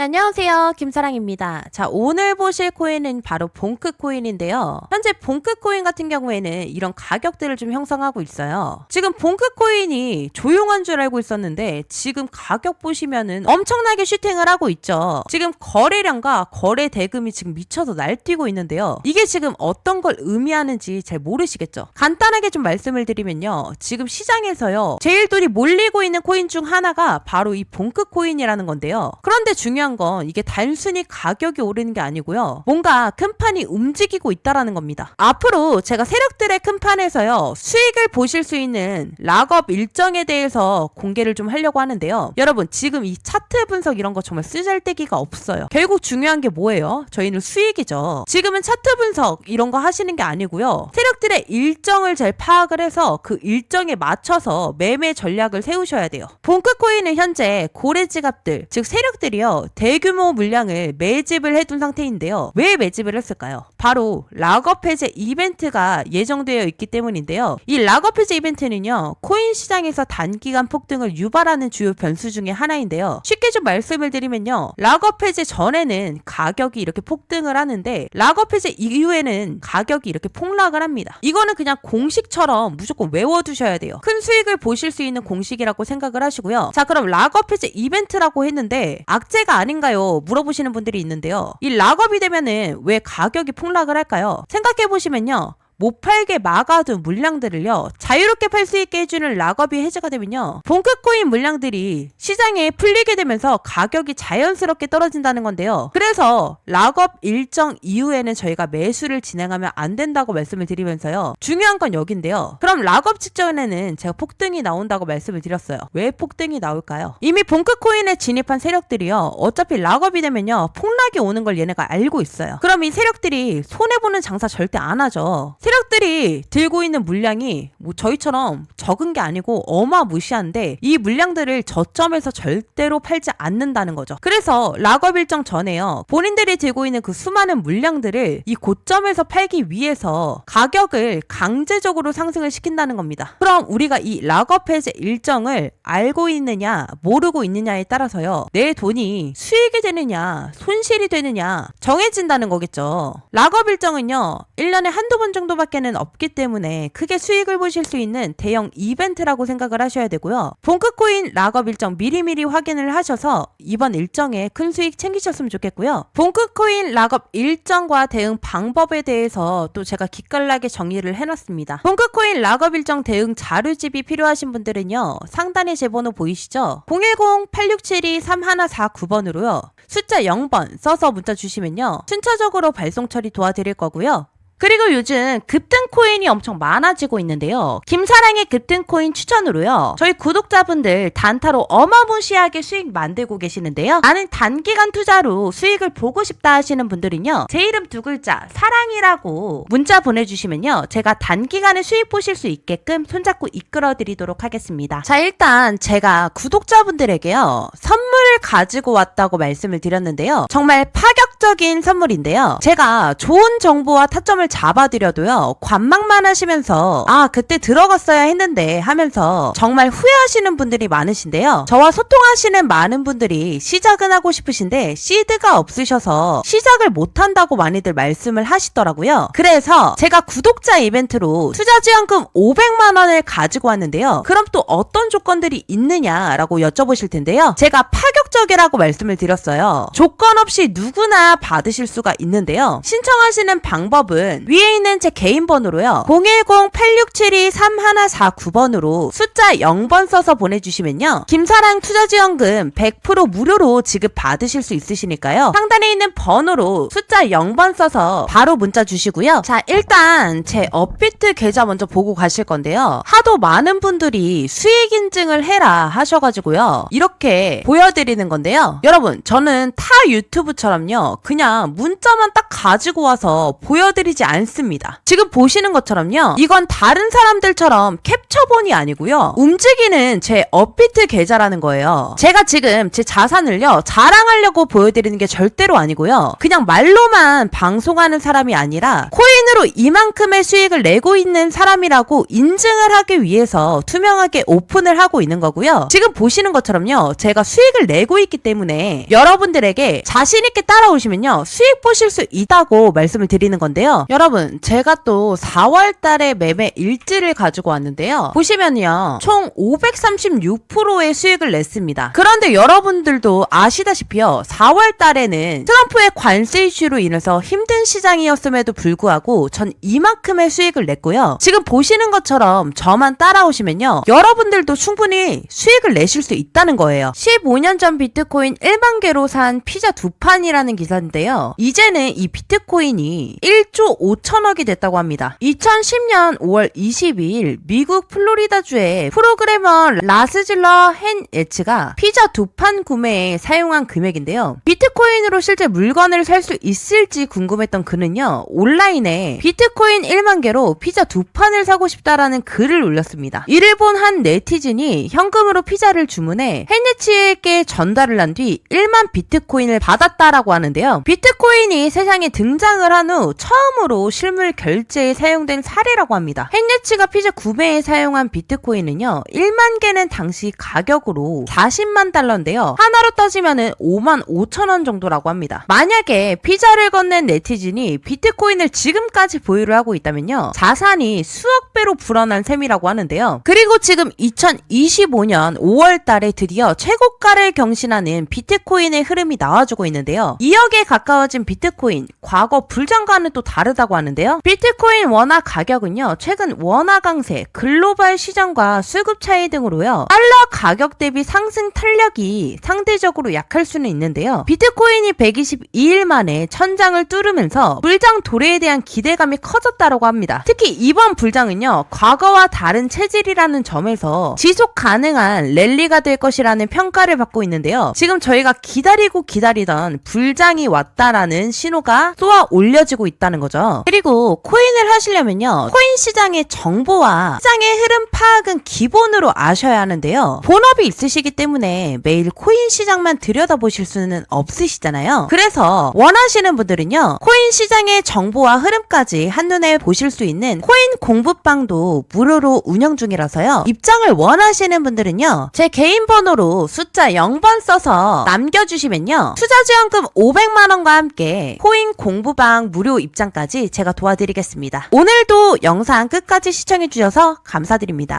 네, 안녕하세요. 김사랑입니다. 자, 오늘 보실 코인은 바로 봉크 코인인데요. 현재 봉크 코인 같은 경우에는 이런 가격들을 좀 형성하고 있어요. 지금 봉크 코인이 조용한 줄 알고 있었는데 지금 가격 보시면은 엄청나게 슈팅을 하고 있죠. 지금 거래량과 거래 대금이 지금 미쳐서 날뛰고 있는데요. 이게 지금 어떤 걸 의미하는지 잘 모르시겠죠. 간단하게 좀 말씀을 드리면요. 지금 시장에서요. 제일 돈이 몰리고 있는 코인 중 하나가 바로 이 봉크 코인이라는 건데요. 그런데 중요한 건 이게 단순히 가격이 오르는 게 아니고요. 뭔가 큰 판이 움직이고 있다라는 겁니다. 앞으로 제가 세력들의 큰 판에서요. 수익을 보실 수 있는 락업 일정에 대해서 공개를 좀 하려고 하는데요. 여러분 지금 이 차트 분석 이런 거 정말 쓰잘데기가 없어요. 결국 중요한 게 뭐예요? 저희는 수익이죠. 지금은 차트 분석 이런 거 하시는 게 아니고요. 세력들의 일정을 잘 파악을 해서 그 일정에 맞춰서 매매 전략을 세우셔야 돼요. 본크 코인은 현재 고래 지갑들, 즉 세력들이요. 대규모 물량을 매집을 해둔 상태인데요. 왜 매집을 했을까요? 바로 락업 해제 이벤트가 예정되어 있기 때문인데요. 이 락업 해제 이벤트는요. 코인 시장에서 단기간 폭등을 유발하는 주요 변수 중에 하나인데요. 쉽게 좀 말씀을 드리면요. 락업 해제 전에는 가격이 이렇게 폭등을 하는데 락업 해제 이후에는 가격이 이렇게 폭락을 합니다. 이거는 그냥 공식처럼 무조건 외워두셔야 돼요. 큰 수익을 보실 수 있는 공식이라고 생각을 하시고요. 자, 그럼 락업 해제 이벤트라고 했는데 악재가 아닌 가요? 물어보시는 분들이 있는데요. 이 락업이 되면은 왜 가격이 폭락을 할까요? 생각해 보시면요. 못 팔게 막아둔 물량들을요 자유롭게 팔 수 있게 해주는 락업이 해제가 되면요 본크코인 물량들이 시장에 풀리게 되면서 가격이 자연스럽게 떨어진다는 건데요. 그래서 락업 일정 이후에는 저희가 매수를 진행하면 안 된다고 말씀을 드리면서요. 중요한 건 여긴데요. 그럼 락업 직전에는 제가 폭등이 나온다고 말씀을 드렸어요. 왜 폭등이 나올까요? 이미 본크코인에 진입한 세력들이요 어차피 락업이 되면요 폭락이 오는 걸 얘네가 알고 있어요. 그럼 이 세력들이 손해보는 장사 절대 안 하죠 세력들이 들고 있는 물량이 뭐 저희처럼 적은 게 아니고 어마무시한데 이 물량들을 저점에서 절대로 팔지 않는다는 거죠. 그래서 락업 일정 전에요. 본인들이 들고 있는 그 수많은 물량들을 이 고점에서 팔기 위해서 가격을 강제적으로 상승을 시킨다는 겁니다. 그럼 우리가 이 락업 해제 일정을 알고 있느냐 모르고 있느냐에 따라서요. 내 돈이 수익이 되느냐 손실이 되느냐 정해진다는 거겠죠. 락업 일정은요. 1년에 한두 번 정도 정도밖에는 없기 때문에 크게 수익을 보실 수 있는 대형 이벤트라고 생각을 하셔야 되고요. 본크 코인 락업 일정 미리미리 확인을 하셔서 이번 일정에 큰 수익 챙기셨으면 좋겠고요. 본크 코인 락업 일정과 대응 방법에 대해서 또 제가 기깔나게 정리를 해놨습니다. 본크 코인 락업 일정 대응 자료집이 필요하신 분들은요. 상단에 제 번호 보이시죠? 010-8672-3149번으로요. 숫자 0번 써서 문자 주시면요. 순차적으로 발송 처리 도와드릴 거고요. 그리고 요즘 급등 코인이 엄청 많아지고 있는데요. 김사랑의 급등 코인 추천으로요. 저희 구독자분들 단타로 어마무시하게 수익 만들고 계시는데요. 나는 단기간 투자로 수익을 보고 싶다 하시는 분들은요. 제 이름 두 글자 사랑이라고 문자 보내주시면요. 제가 단기간에 수익 보실 수 있게끔 손잡고 이끌어 드리도록 하겠습니다. 자 일단 제가 구독자분들에게요. 선물을 가지고 왔다고 말씀을 드렸는데요. 정말 파격적인 선물인데요. 제가 좋은 정보와 타점을 잡아드려도요, 관망만 하시면서, 아, 그때 들어갔어야 했는데 하면서 정말 후회하시는 분들이 많으신데요. 저와 소통하시는 많은 분들이 시작은 하고 싶으신데, 시드가 없으셔서 시작을 못한다고 많이들 말씀을 하시더라고요. 그래서 제가 구독자 이벤트로 투자 지원금 500만 원을 가지고 왔는데요. 그럼 또 어떤 조건들이 있느냐라고 여쭤보실 텐데요. 제가 파격 적이라고 말씀을 드렸어요. 조건 없이 누구나 받으실 수가 있는데요. 신청하시는 방법은 위에 있는 제 개인 번호로요. 010-8672-3149번으로 숫자 0번 써서 보내주시면요. 김사랑 투자지원금 100% 무료로 지급 받으실 수 있으시니까요. 상단에 있는 번호로 숫자 0번 써서 바로 문자 주시고요. 자, 일단 제 업비트 계좌 먼저 보고 가실 건데요. 하도 많은 분들이 수익 인증을 해라 하셔가지고요. 이렇게 보여드리는 건데요. 여러분, 저는 타 유튜브처럼요. 그냥 문자만 딱 가지고 와서 보여드리지 않습니다. 지금 보시는 것처럼요. 이건 다른 사람들처럼 캡처본이 아니고요. 움직이는 제 업비트 계좌라는 거예요. 제가 지금 제 자산을요. 자랑하려고 보여드리는 게 절대로 아니고요. 그냥 말로만 방송하는 사람이 아니라 코인 을 코인으로 이만큼의 수익을 내고 있는 사람이라고 인증을 하기 위해서 투명하게 오픈을 하고 있는 거고요. 지금 보시는 것처럼요. 제가 수익을 내고 있기 때문에 여러분들에게 자신 있게 따라오시면요. 수익 보실 수 있다고 말씀을 드리는 건데요. 여러분, 제가 또 4월 달에 매매 일지를 가지고 왔는데요. 보시면요. 총 536%의 수익을 냈습니다. 그런데 여러분들도 아시다시피요. 4월 달에는 트럼프의 관세 이슈로 인해서 힘든 시장이었음에도 불구하고 전 이만큼의 수익을 냈고요. 지금 보시는 것처럼 저만 따라오시면요. 여러분들도 충분히 수익을 내실 수 있다는 거예요. 15년 전 비트코인 1만 개로 산 피자 두 판이라는 기사인데요. 이제는 이 비트코인이 1조 5천억이 됐다고 합니다. 2010년 5월 22일 미국 플로리다주의 프로그래머 라스질러 헨 예츠가 피자 두 판 구매에 사용한 금액인데요. 비트코인으로 실제 물건을 살 수 있을지 궁금했던 그는요. 온라인에 비트코인 1만 개로 피자 두 판을 사고 싶다라는 글을 올렸습니다. 이를 본 한 네티즌이 현금으로 피자를 주문해 헨예치에게 전달을 한 뒤 1만 비트코인을 받았다라고 하는데요. 비트코인이 세상에 등장을 한 후 처음으로 실물 결제에 사용된 사례라고 합니다. 헨예치가 피자 구매에 사용한 비트코인은요. 1만 개는 당시 가격으로 40만 달러인데요. 하나로 따지면은 5만 5천 원 정도라고 합니다. 만약에 피자를 건넨 네티즌이 비트코인을 지금까지 보유를 하고 있다면요. 자산이 수억 배로 불어난 셈이라고 하는데요. 그리고 지금 2025년 5월 달에 드디어 최고가를 경신하는 비트코인의 흐름이 나와주고 있는데요. 2억에 가까워진 비트코인, 과거 불장과는 또 다르다고 하는데요. 비트코인 원화 가격은요, 최근 원화 강세, 글로벌 시장과 수급 차이 등으로요, 달러 가격 대비 상승 탄력이 상대적으로 약할 수는 있는데요. 비트코인이 122일 만에 천장을 뚫으면서 불장 도래에 대한 기대 감이 커졌다고 합니다. 특히 이번 불장은요, 과거와 다른 체질이라는 점에서 지속 가능한 랠리가 될 것이라는 평가를 받고 있는데요. 지금 저희가 기다리고 기다리던 불장이 왔다라는 신호가 쏘아 올려지고 있다는 거죠. 그리고 코인을 하시려면요. 코인 시장의 정보와 시장의 흐름 파악은 기본으로 아셔야 하는데요. 본업이 있으시기 때문에 매일 코인 시장만 들여다보실 수는 없으시잖아요. 그래서 원하시는 분들은요. 코인 시장의 정보와 흐름 까지 한눈에 보실 수 있는 코인 공부방도 무료로 운영 중이라서요. 입장을 원하시는 분들은요. 제 개인 번호로 숫자 0번 써서 남겨주시면요. 투자 지원금 500만원과 함께 코인 공부방 무료 입장까지 제가 도와드리겠습니다. 오늘도 영상 끝까지 시청해주셔서 감사드립니다.